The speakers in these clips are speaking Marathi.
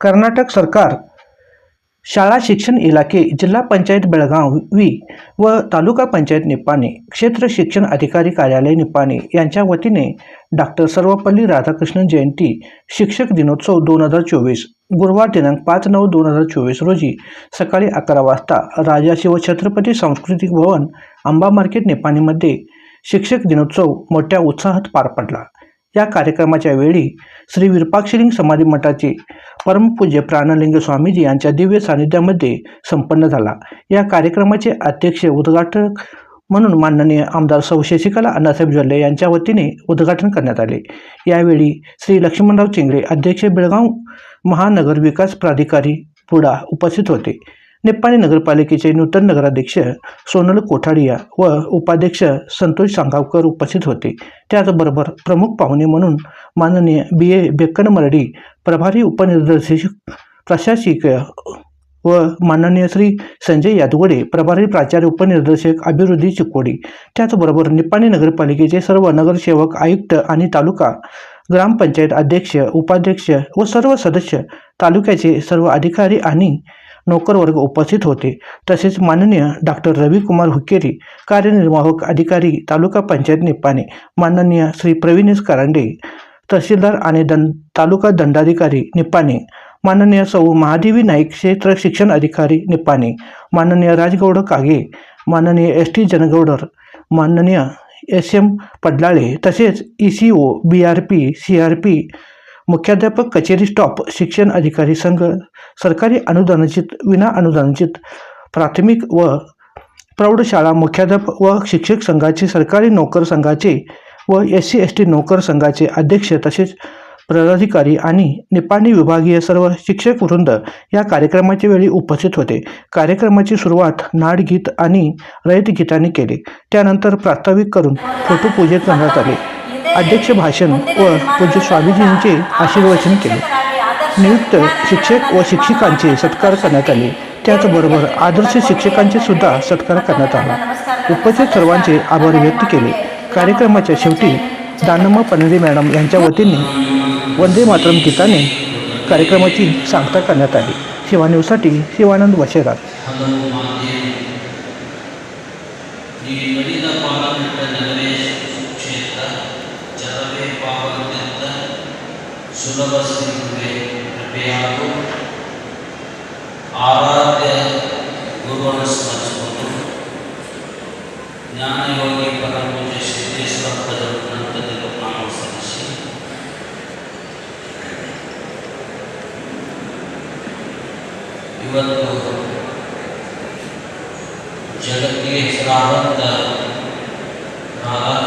कर्नाटक सरकार शाळा शिक्षण इलाके जिल्हा पंचायत बेळगावी व तालुका पंचायत निपाणी क्षेत्र शिक्षण अधिकारी कार्यालय निपाणी यांच्या वतीने डॉक्टर सर्वपल्ली राधाकृष्णन जयंती शिक्षक दिनोत्सव दोन हजार चोवीस गुरुवार दिनांक पाच नऊ दोन हजार चोवीस रोजी सकाळी अकरा वाजता राजा शिवछत्रपती सांस्कृतिक भवन आंबा मार्केट निपाणीमध्ये शिक्षक दिनोत्सव मोठ्या उत्साहात पार पडला. या कार्यक्रमाच्या वेळी श्री विरूपाक्षलिंग समाधी मठाचे परमपूज्य प्राणलिंग स्वामीजी यांच्या दिव्य सानिध्यामध्ये संपन्न झाला. या कार्यक्रमाचे अध्यक्ष उद्घाटक म्हणून माननीय आमदार सौ शशिकला अण्णासाहेब ज्वल्ले यांच्या वतीने उद्घाटन करण्यात आले. यावेळी श्री लक्ष्मणराव चिंगळे अध्यक्ष बेळगाव महानगर विकास प्राधिकारी पुडा उपस्थित होते. निप्पाणी नगरपालिकेचे नूतन नगराध्यक्ष सोनल कोठाडिया व उपाध्यक्ष संतोष सांगावकर उपस्थित होते. त्याचबरोबर प्रमुख पाहुणे म्हणून माननीय बी. ए. बेक्कन मरडी प्रभारी उपनिर्देशक प्रशासकीय व माननीय श्री संजय यादवडे प्रभारी प्राचार्य उपनिर्देशक अभिवृद्धी चिकोडी त्याचबरोबर निप्पाणी नगरपालिकेचे सर्व नगरसेवक आयुक्त आणि तालुका ग्रामपंचायत अध्यक्ष उपाध्यक्ष व सर्व सदस्य तालुक्याचे सर्व अधिकारी आणि नोकरवर्ग उपस्थित होते. तसेच माननीय डॉक्टर रविकुमार हुक्केरी कार्यनिर्वाहक अधिकारी तालुका पंचायत निपाणे माननीय श्री प्रवीणेश करांडे तहसीलदार आणि दं तालुका दंडाधिकारी निपाणे माननीय सौ महादेवी नाईक क्षेत्र शिक्षण अधिकारी निपाणे माननीय राजगौड कागे माननीय एस टी जनगौडर माननीय एस एम पडलाळे तसेच E C O B R P C R P मुख्याध्यापक कचेरी स्टॉप शिक्षण अधिकारी संघ सरकारी अनुदानचित विना अनुदानचित प्राथमिक व प्रौढशाळा मुख्याध्यापक व शिक्षक संघाचे सरकारी नोकर संघाचे व एस सी एस टी नोकर संघाचे अध्यक्ष तसेच पदाधिकारी आणि निपाणी विभागीय सर्व शिक्षक वृंद या कार्यक्रमाच्या वेळी उपस्थित होते. कार्यक्रमाची सुरुवात नाडगीत आणि रयत गीताने केली. त्यानंतर प्रास्ताविक करून फोटोपूजन करण्यात आले. अध्यक्ष भाषण व पूज्य स्वामीजींचे आशीर्वचन केले नियुक्त शिक्षक व शिक्षिकांचे सत्कार करण्यात आले त्याचबरोबर आदर्श शिक्षकांचे सुद्धा सत्कार करण्यात आला उपस्थित सर्वांचे आभार व्यक्त केले कार्यक्रमाच्या शेवटी दानम्मा पनरे मॅडम यांच्या वतीने वंदे मातरम गीताने कार्यक्रमाची सांगता करण्यात आली शिवा न्यूजसाठी शिवानंद वशेरात ಈ ಮಡಿದ ಪಾರ್ಲಿಮೆಂಟ್ ಸುಲಭ ಸಿಗುವೆ ಕೃಪೆಯಾಗು. ಆರಾಧ್ಯ ಗುರುವನ್ನು ಸ್ಮರಿಸಿಕೊಂಡು ಜ್ಞಾನಯೋಗಿ ಪರಮಪೂಜ್ಯ ಸಿದ್ದೇಶ್ವರ ಪದವು ನಂತರದಲ್ಲಿ ನಾವು ಸಲ್ಲಿಸಿ. ಇವತ್ತು ಜಗತ್ತಿಗೆ ಹೆಸರಾದಂಥ ರಾಧಾಕೃಷ್ಣರ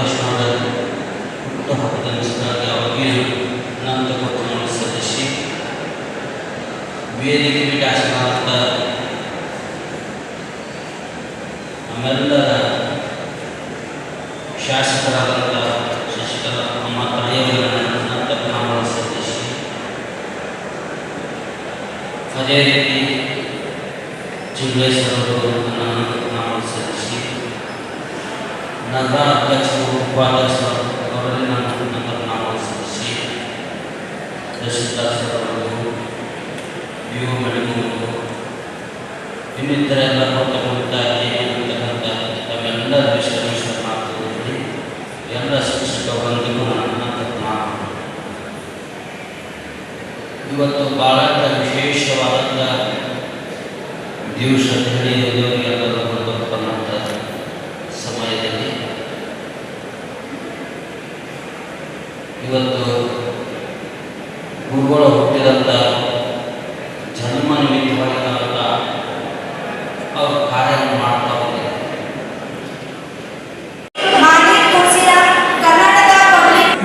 ಅದೇ ರೀತಿ ಅವರು ನಾವು ಸಲ್ಲಿಸಿ ನಗರ ಅಧ್ಯಕ್ಷರು ಉಪಾಧ್ಯಕ್ಷರು ಅವರಲ್ಲಿ ನಾನು ನಾವು ಸಲ್ಲಿಸಿ ತಹಶೀಲ್ದಾರ್ಸರವರು ಯು ಮೇಡಮ್ ಮಡಿಮೂರು ಇನ್ನಿತರ ಎಲ್ಲ ಭಾಳ ವಿಶೇಷವಾದಂಥ ದಿವಸ ಅಂತ ಹೇಳಿ ಎಲ್ಲರೂ ಸಮಯದಲ್ಲಿ ಇವತ್ತು ಗುರುಗಳು ಹುಟ್ಟಿದಂಥ ಜನ್ಮ ನಿಮಿತ್ತವಾಗಿ ಅವರು ಕಾರ್ಯವನ್ನು ಮಾಡ್ತಾ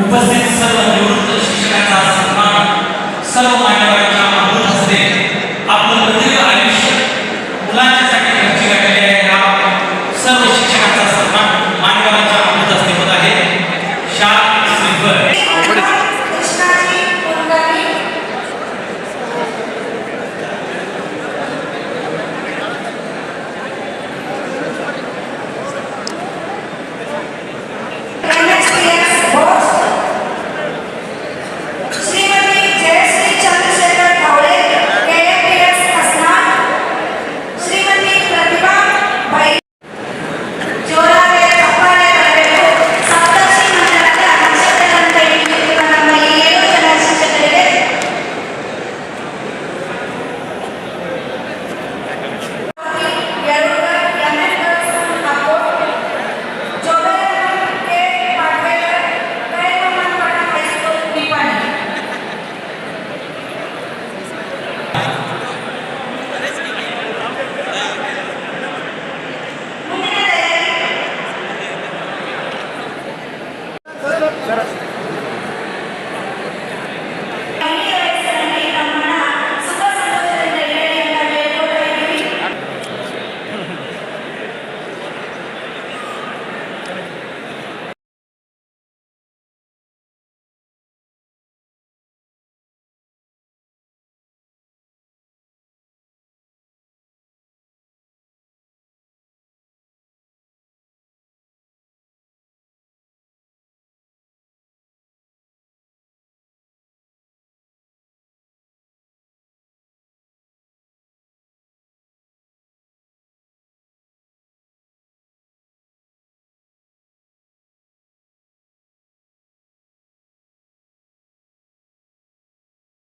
ಉಪಸ್ಥಿತ